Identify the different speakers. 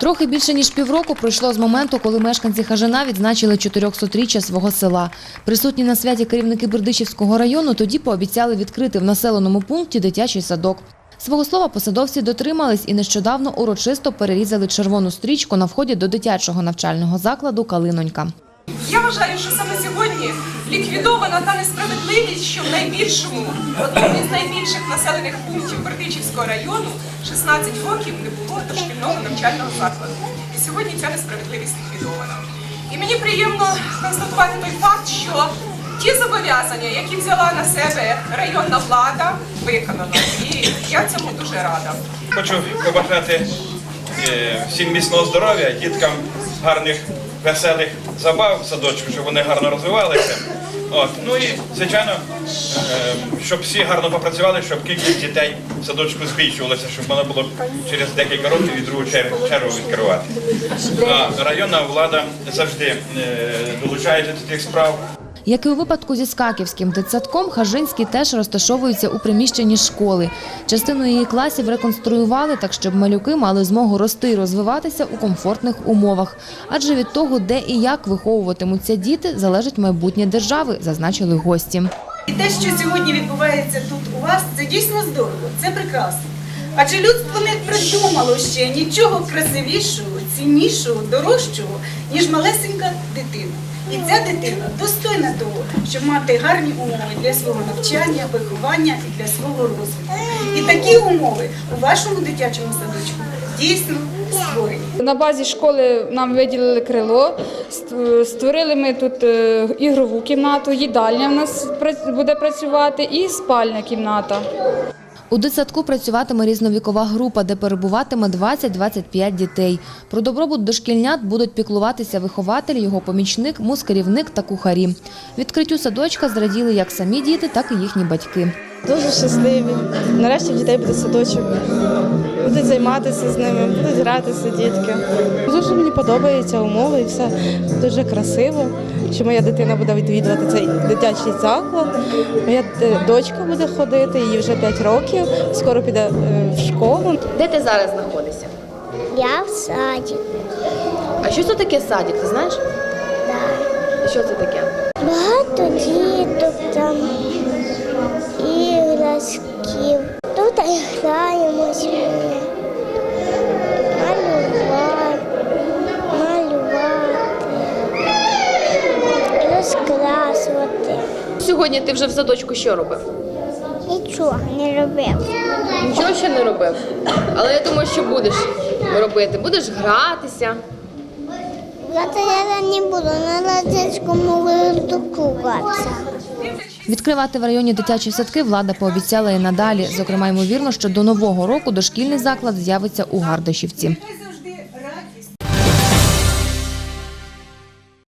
Speaker 1: Трохи більше ніж півроку пройшло з моменту, коли мешканці Хажина відзначили 400-річчя свого села. Присутні на святі керівники Бердичівського району тоді пообіцяли відкрити в населеному пункті дитячий садок. Свого слова посадовці дотримались і нещодавно урочисто перерізали червону стрічку на вході до дитячого навчального закладу Калинонька.
Speaker 2: Я вважаю, що саме сьогодні ліквідована та несправедливість, що в найбільшому, одному із найбільших населених пунктів Бердичівського району 16 років не було дошкільного навчального закладу. І сьогодні ця несправедливість ліквідована. І мені приємно констатувати той факт, що ті зобов'язання, які взяла на себе районна влада, виконано. І я цьому дуже рада.
Speaker 3: Хочу побажати е, всім міцного здоров'я, діткам гарних, веселих забав в садочку, щоб вони гарно розвивалися. От. Ну і, звичайно, е, щоб всі гарно попрацювали, щоб кількість дітей в садочку збільшувалася, щоб можна було через декілька років і другу чер- чергу відкривати. А районна влада завжди е, долучається до тих справ.
Speaker 1: Як і у випадку зі Скаківським дитсадком, Хажинський теж розташовується у приміщенні школи. Частину її класів реконструювали так, щоб малюки мали змогу рости і розвиватися у комфортних умовах. Адже від того, де і як виховуватимуться діти, залежить майбутнє держави, зазначили гості.
Speaker 4: І те, що сьогодні відбувається тут у вас, це дійсно здорово, це прекрасно. Адже людство не придумало ще нічого красивішого, ціннішого, дорожчого, ніж малесенька дитина. І ця дитина достойна того, щоб мати гарні умови для свого навчання, виховання і для свого розвитку. І такі умови у вашому дитячому садочку дійсно створені.
Speaker 5: На базі школи нам виділили крило. Створили ми тут е, ігрову кімнату, їдальня в нас буде працювати і спальня кімната.
Speaker 1: У дитсадку працюватиме різновікова група, де перебуватиме 20-25 дітей. Про добробут дошкільнят будуть піклуватися вихователь, його помічник, мускерівник та кухарі. Відкриттю садочка зраділи як самі діти, так і їхні батьки.
Speaker 6: Дуже щасливі. Нарешті в дітей буде садочок. Будуть займатися з ними, будуть гратися дітки. Дуже мені подобаються умови і все дуже красиво, що моя дитина буде відвідувати цей дитячий заклад. Моя е, дочка буде ходити, їй вже 5 років, скоро піде е, в школу.
Speaker 7: Де ти зараз знаходишся?
Speaker 8: Я в саді.
Speaker 7: А що це таке садик, ти знаєш?
Speaker 8: Да.
Speaker 7: Що це таке?
Speaker 8: Багато діток розкрасувати.
Speaker 7: Сьогодні ти вже в садочку що робив?
Speaker 8: Нічого не робив.
Speaker 7: Нічого ще не робив. Але я думаю, що будеш робити. Будеш гратися.
Speaker 8: Завтра я не буду на лазерському виртуку гратися.
Speaker 1: Відкривати в районі дитячі садки влада пообіцяла і надалі. Зокрема, ймовірно, що до нового року дошкільний заклад з'явиться у Гардашівці.